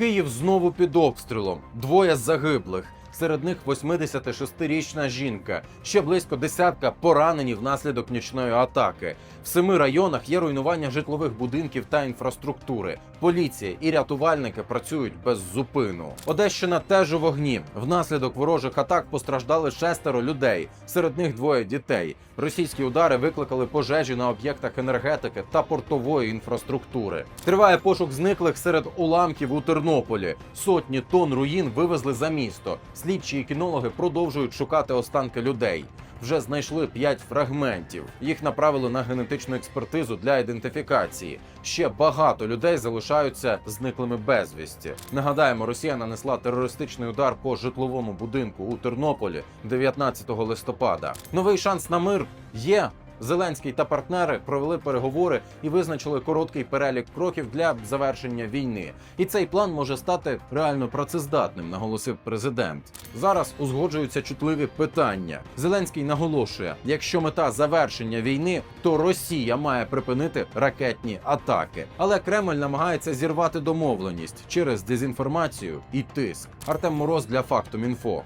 Київ знову під обстрілом. Двоє загиблих. Серед них 86-річна жінка. Ще близько десятка поранені внаслідок нічної атаки. В семи районах є руйнування житлових будинків та інфраструктури. Поліція і рятувальники працюють без зупину. Одещина теж у вогні. Внаслідок ворожих атак постраждали шестеро людей. Серед них двоє дітей. Російські удари викликали пожежі на об'єктах енергетики та портової інфраструктури. Триває пошук зниклих серед уламків у Тернополі. Сотні тонн руїн вивезли за місто. Слідчі і кінологи продовжують шукати останки людей. Вже знайшли п'ять фрагментів. Їх направили на генетичну експертизу для ідентифікації. Ще багато людей залишаються зниклими безвісті. Нагадаємо, Росія нанесла терористичний удар по житловому будинку у Тернополі 19 листопада. Новий шанс на мир є. Зеленський та партнери провели переговори і визначили короткий перелік кроків для завершення війни. І цей план може стати реально працездатним, наголосив президент. Зараз узгоджуються чутливі питання. Зеленський наголошує: якщо мета завершення війни, то Росія має припинити ракетні атаки. Але Кремль намагається зірвати домовленість через дезінформацію і тиск. Артем Мороз для факту Мінфо.